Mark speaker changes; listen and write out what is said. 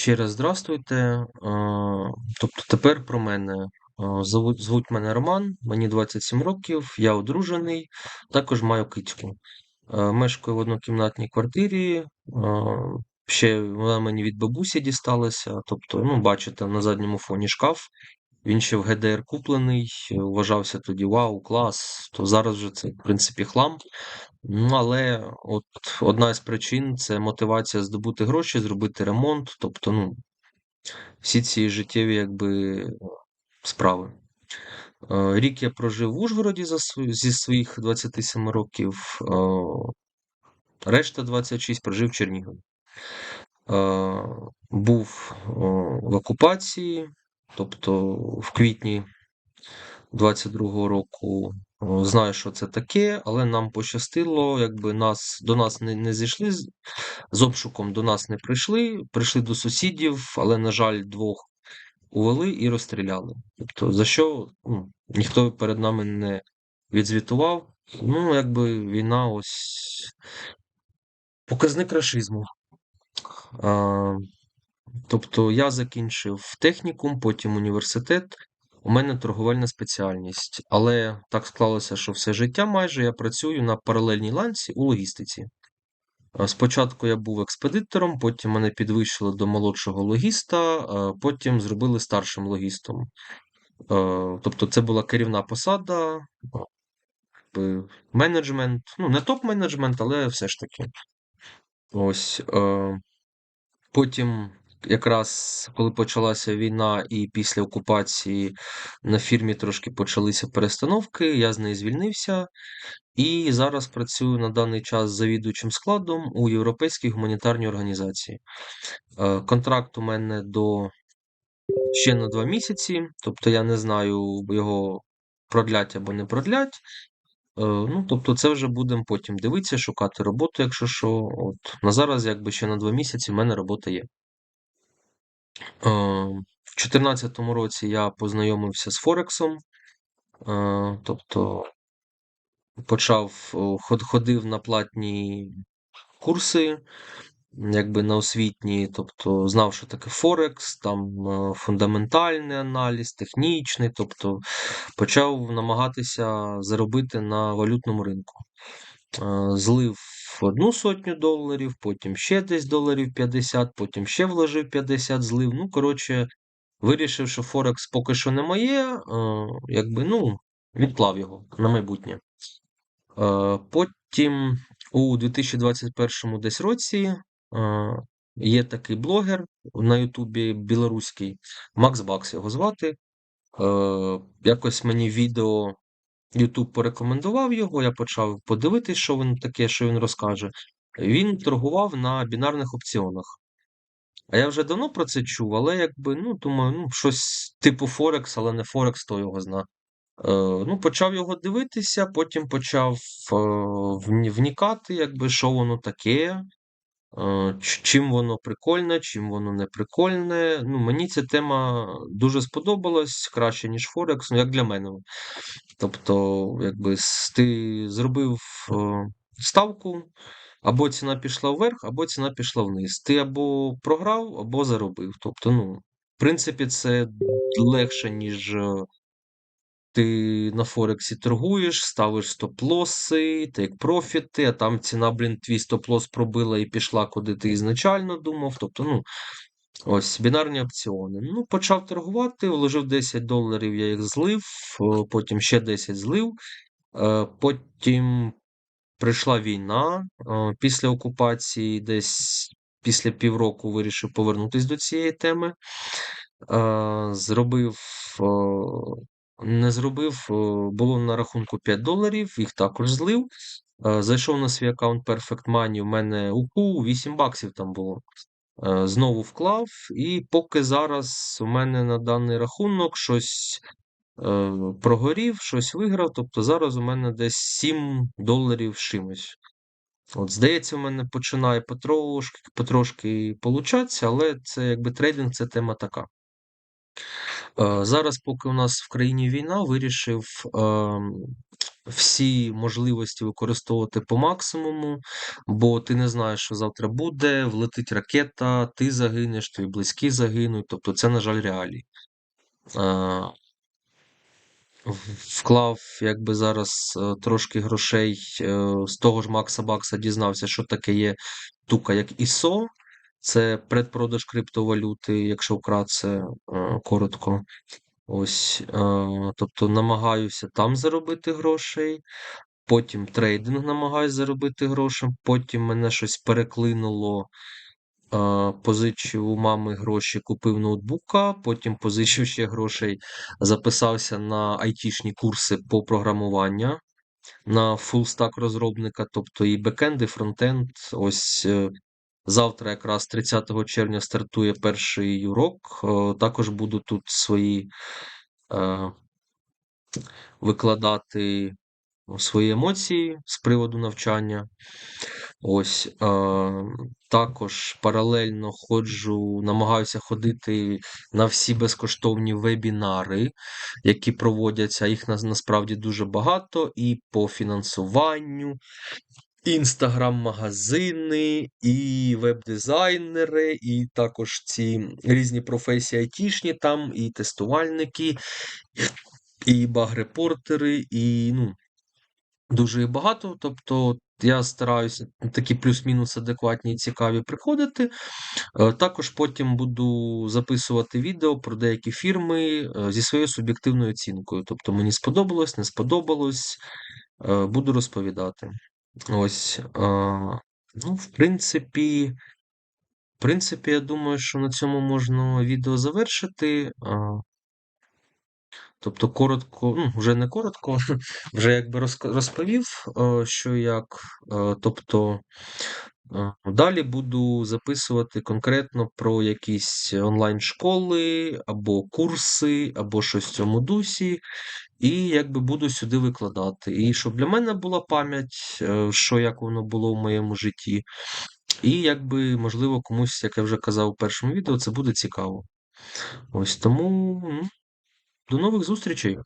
Speaker 1: Ще раз здравствуйте. Тобто тепер про мене. Звуть, мене Роман, мені 27 років, я одружений, також маю кицьку. Мешкаю в однокімнатній квартирі. Ще вона мені від бабусі дісталася. Тобто, ну, бачите, на задньому фоні шкаф. Він ще в ГДР куплений, е, вважався тоді вау, клас. То зараз вже це, в принципі, хлам. Ну, але от одна з причин це мотивація здобути гроші, зробити ремонт. Тобто, ну, всі ці життєві якби справи. Е, Рік я прожив в Ужгороді зі своїх 27 років, е, решта 26 прожив в Чернігові. Був в окупації, тобто в квітні 22-го року. Знаю, що це таке, але нам пощастило, якби нас до нас не, не зійшли з, з обшуком, до нас не прийшли, прийшли до сусідів, але, на жаль, двох увели і розстріляли. Тобто, за що ну, ніхто перед нами не відзвітував. Ну, якби війна ось показник рашизму. А, тобто я закінчив технікум, потім університет. У мене торговельна спеціальність, але так склалося, що все життя майже я працюю на паралельній ланці у логістиці. Е, Спочатку я був експедитором, потім мене підвищили до молодшого логіста, е, потім зробили старшим логістом. Е, Тобто це була керівна посада, менеджмент, ну не топ-менеджмент, але все ж таки. Ось. Потім, якраз коли почалася війна і після окупації на фірмі трошки почалися перестановки, я з неї звільнився і зараз працюю на даний час завідуючим складом у Європейській гуманітарній організації. Е, Контракт у мене до ще на два місяці, тобто я не знаю його продлять або не продлять. Е, Ну, тобто, це вже будемо потім дивитися, шукати роботу, якщо що. От на зараз, якби ще на два місяці, в мене робота є. Е, В 2014 році я познайомився з Форексом, е, тобто почав ходив на платні курси, якби на освітні, тобто знав, що таке Форекс, там е, фундаментальний аналіз, технічний, тобто почав намагатися заробити на валютному ринку. Злив одну сотню доларів, потім ще десь доларів 50, потім ще вложив 50, злив. Ну, коротше, вирішив, що Форекс поки що не моє, е, якби, ну, відклав його на майбутнє. Е, Потім у 2021 десь році е, є такий блогер на Ютубі білоруський, Макс Бакс його звати. Якось мені відео YouTube порекомендував його, я почав подивитись, що він таке, що він розкаже. Він торгував на бінарних опціонах. А я вже давно про це чув, але якби, ну, думаю, ну, щось типу Форекс, але не Форекс, то його зна. Е, ну, почав його дивитися, потім почав е, вні- вникати, якби, що воно таке, чим воно прикольне, чим воно не прикольне. Ну, мені ця тема дуже сподобалась, краще, ніж Форекс, ну, як для мене. Тобто, якби ти зробив е, ставку, або ціна пішла вверх, або ціна пішла вниз. Ти або програв, або заробив. Тобто, ну, в принципі, це легше, ніж е, ти на Форексі торгуєш, ставиш стоп-лоси, тейк-профіти, а там ціна, блін, твій стоп-лос пробила і пішла, куди ти ізначально думав. Тобто, ну, ось бінарні опціони. Ну, почав торгувати, вложив 10 доларів, я їх злив, е, потім ще 10 злив. Е, Потім прийшла війна. е, Після окупації, десь після півроку вирішив повернутися до цієї теми. Зробив. Не зробив, е, було на рахунку 5 доларів, їх також злив. Е, Зайшов на свій аккаунт Perfect Money, у мене УКУ 8 баксів там було. Е, Знову вклав, і поки зараз у мене на даний рахунок щось прогорів, щось виграв. Тобто зараз у мене десь 7 доларів чимось. От, здається, у мене починає потрошки, потрошки получатися, але це якби трейдинг це тема така. Е, Зараз, поки у нас в країні війна, вирішив ем, всі можливості використовувати по максимуму, бо ти не знаєш, що завтра буде, влетить ракета, ти загинеш, твої близькі загинуть. Тобто це, на жаль, реалії. Е, Вклав якби зараз е, трошки грошей з того ж Макса Бакса дізнався, що таке є тука, як ISO. Це предпродаж криптовалюти, якщо вкратце е, коротко. Ось, е, тобто намагаюся там заробити грошей, потім трейдинг намагаюся заробити гроші, потім мене щось переклинуло, е, позичив у мами гроші, купив ноутбука, потім позичив ще грошей, записався на айтішні курси по програмуванню на фулстак розробника, тобто і бекенд, і фронтенд. Ось завтра, якраз 30 червня, стартує перший урок. Е, Також буду тут свої е, викладати свої емоції з приводу навчання. Ось е, також паралельно ходжу, намагаюся ходити на всі безкоштовні вебінари, які проводяться. Їх на- насправді дуже багато, і по фінансуванню, інстаграм-магазини, і веб-дизайнери, і також ці різні професії айтішні там, і тестувальники, і баг-репортери, і ну, дуже багато. Тобто я стараюся такі плюс-мінус адекватні і цікаві приходити. Е, Також потім буду записувати відео про деякі фірми е, зі своєю суб'єктивною оцінкою. Тобто мені сподобалось, не сподобалось, е, буду розповідати. Ось, ну, в принципі, в принципі, я думаю, що на цьому можна відео завершити. Тобто коротко, ну, вже не коротко, вже якби розповів, що як. Тобто далі буду записувати конкретно про якісь онлайн-школи або курси, або щось в цьому дусі, і якби буду сюди викладати. І щоб для мене була пам'ять, е, що як воно було в моєму житті. І якби, можливо, комусь, як я вже казав у першому відео, це буде цікаво. Ось тому до нових зустрічей.